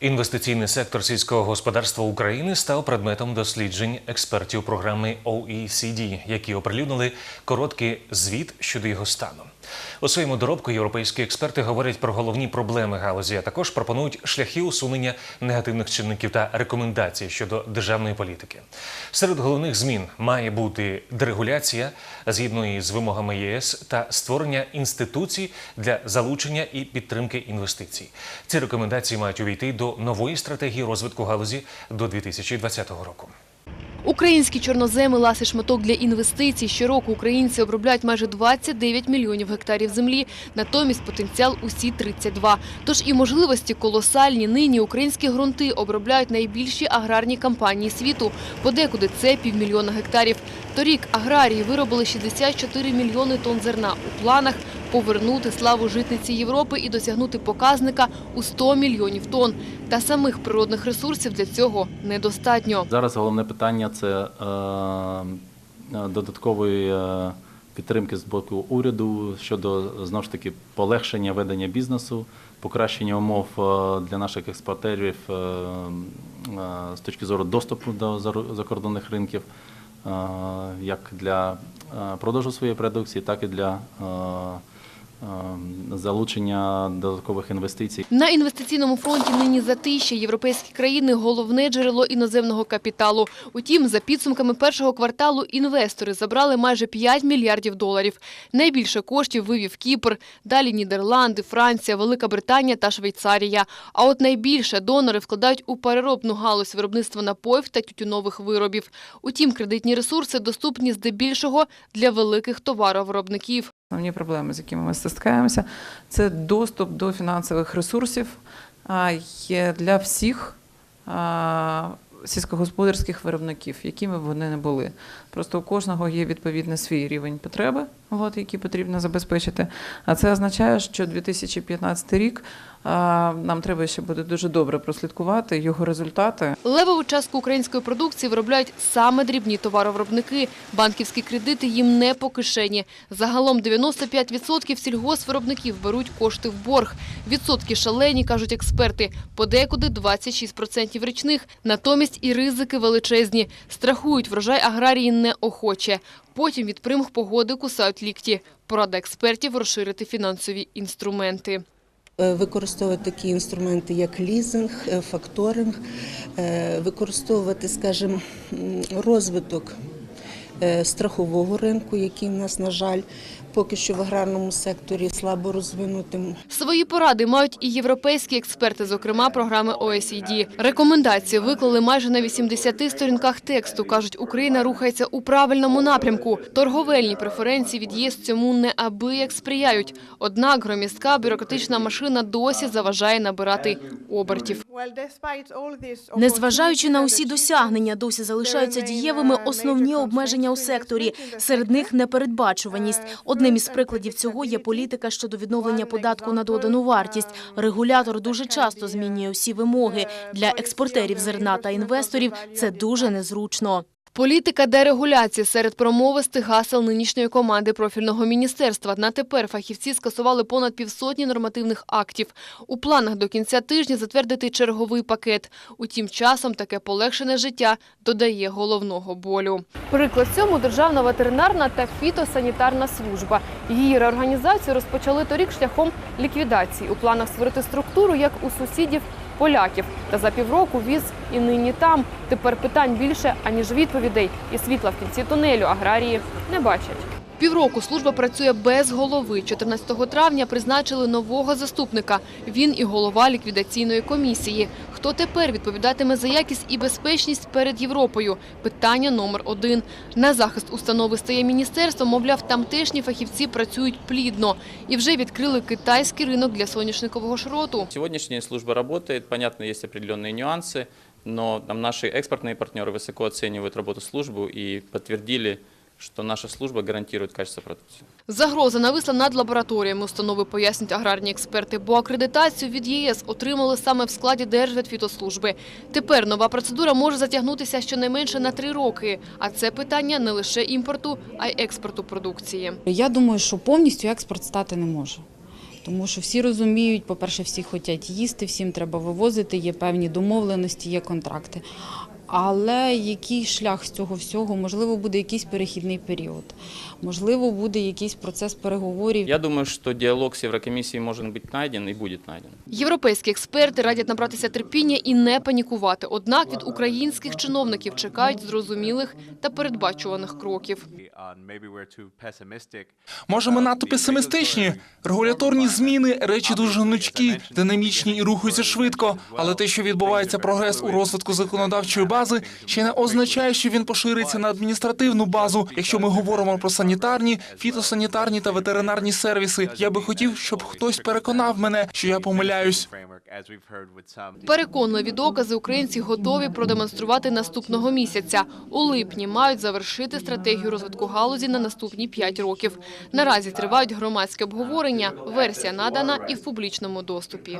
Інвестиційний сектор сільського господарства України став предметом досліджень експертів програми OECD, які оприлюднили короткий звіт щодо його стану. У своєму доробку європейські експерти говорять про головні проблеми галузі, а також пропонують шляхи усунення негативних чинників та рекомендацій щодо державної політики. Серед головних змін має бути дерегуляція згідно із вимогами ЄС та створення інституцій для залучення і підтримки інвестицій. Ці рекомендації мають увійти до нової стратегії розвитку галузі до 2020 року. Українські чорноземи – ласий шматок для інвестицій. Щороку українці обробляють майже 29 мільйонів гектарів землі, натомість потенціал усі 32. Тож і можливості колосальні. Нині українські ґрунти обробляють найбільші аграрні компанії світу. Подекуди це півмільйона гектарів. Торік аграрії виробили 64 мільйони тонн зерна. У планах повернути славу житниці Європи і досягнути показника у 100 мільйонів тонн. Та самих природних ресурсів для цього недостатньо. Зараз головне питання це е, е, додаткової е, підтримки з боку уряду щодо знову ж таки полегшення ведення бізнесу, покращення умов для наших експортерів з точки зору доступу до закордонних ринків, як для продажу своєї продукції, так і для залучення додаткових інвестицій. На інвестиційному фронті нині затища. Європейські країни – головне джерело іноземного капіталу. Утім, за підсумками першого кварталу інвестори забрали майже 5 мільярдів доларів. Найбільше коштів вивів Кіпр, далі Нідерланди, Франція, Велика Британія та Швейцарія. А от найбільше донори вкладають у переробну галузь виробництва напоїв та тютюнових виробів. Утім, кредитні ресурси доступні здебільшого для великих товаровиробників. Основні проблеми, з якими ми стискаємося, це доступ до фінансових ресурсів для всіх сільськогосподарських виробників, якими б вони не були. Просто у кожного є відповідно свій рівень потреби, от, який потрібно забезпечити. А це означає, що 2015 рік нам треба ще буде дуже добре прослідкувати його результати. Левову частку української продукції виробляють саме дрібні товаровиробники. Банківські кредити їм не по кишені. Загалом 95% сільгоспвиробників беруть кошти в борг. Відсотки шалені, кажуть експерти. Подекуди 26% річних. Натомість і ризики величезні. Страхують врожай аграрії неохоче. Потім від примх погоди кусають лікті. Порада експертів розширити фінансові інструменти. Е, Використовувати такі інструменти, як лізинг, е, факторинг, е, використовувати, скажімо, розвиток страхового ринку, який в нас, на жаль, поки що в аграрному секторі слабо розвинутим. Свої поради мають і європейські експерти, зокрема програми OECD. Рекомендації виклали майже на 80 сторінках тексту. Кажуть, Україна рухається у правильному напрямку. Торговельні преференції від ЄС цьому неабияк сприяють. Однак громістка бюрократична машина досі заважає набирати обертів. Незважаючи на усі досягнення, досі залишаються дієвими основні обмеження у секторі. Серед них непередбачуваність. Одним із прикладів цього є політика щодо відновлення податку на додану вартість. Регулятор дуже часто змінює усі вимоги. Для експортерів зерна та інвесторів це дуже незручно. Політика дерегуляції серед промовистих гасел нинішньої команди профільного міністерства. На тепер фахівці скасували понад півсотні нормативних актів. У планах до кінця тижня затвердити черговий пакет. Утім, часом таке полегшене життя додає головного болю. Приклад цьому державна ветеринарна та фітосанітарна служба. Її реорганізацію розпочали торік шляхом ліквідації. У планах створити структуру, як у сусідів поляків. Та за півроку віз і нині там. Тепер питань більше, аніж відповідей. І світла в кінці тунелю аграрії не бачать. Півроку служба працює без голови. 14 травня призначили нового заступника. Він і голова ліквідаційної комісії. Хто тепер відповідатиме за якість і безпечність перед Європою? Питання номер один. На захист установи стає міністерство, мовляв, тамтешні фахівці працюють плідно. І вже відкрили китайський ринок для соняшникового шроту. Сегодняшняя служба работает, понятно, есть определенные нюансы, но там наши экспортные партнеры высоко оценивают работу службы и подтвердили, что наша служба гарантирует качество продукции. Загроза нависла над лабораторіями установи, пояснюють аграрні експерти, бо акредитацію від ЄС отримали саме в складі Держветфітослужби. Тепер нова процедура може затягнутися щонайменше на три роки. А це питання не лише імпорту, а й експорту продукції. Я думаю, що повністю експорт стати не може. Тому що всі розуміють, по-перше, всі хочуть їсти, всім треба вивозити, є певні домовленості, є контракти. Але який шлях з цього всього? Можливо, буде якийсь перехідний період, можливо, буде якийсь процес переговорів. Я думаю, что диалог с Еврокомиссией может быть найден и будет найден. Європейські експерти радять набратися терпіння і не панікувати. Однак від українських чиновників чекають зрозумілих та передбачуваних кроків. Може, ми надто песимістичні. Регуляторні зміни речі дуже гнучкі, динамічні і рухаються швидко. Але те, що відбувається прогрес у розвитку законодавчої бази, ще не означає, що він пошириться на адміністративну базу. Якщо ми говоримо про санітарні, фітосанітарні та ветеринарні сервіси, я би хотів, щоб хтось переконав мене, що я помиляюсь. Переконливі докази українці готові продемонструвати наступного місяця. У липні мають завершити стратегію розвитку галузі на наступні 5 років. Наразі тривають громадські обговорення. Версія надана і в публічному доступі.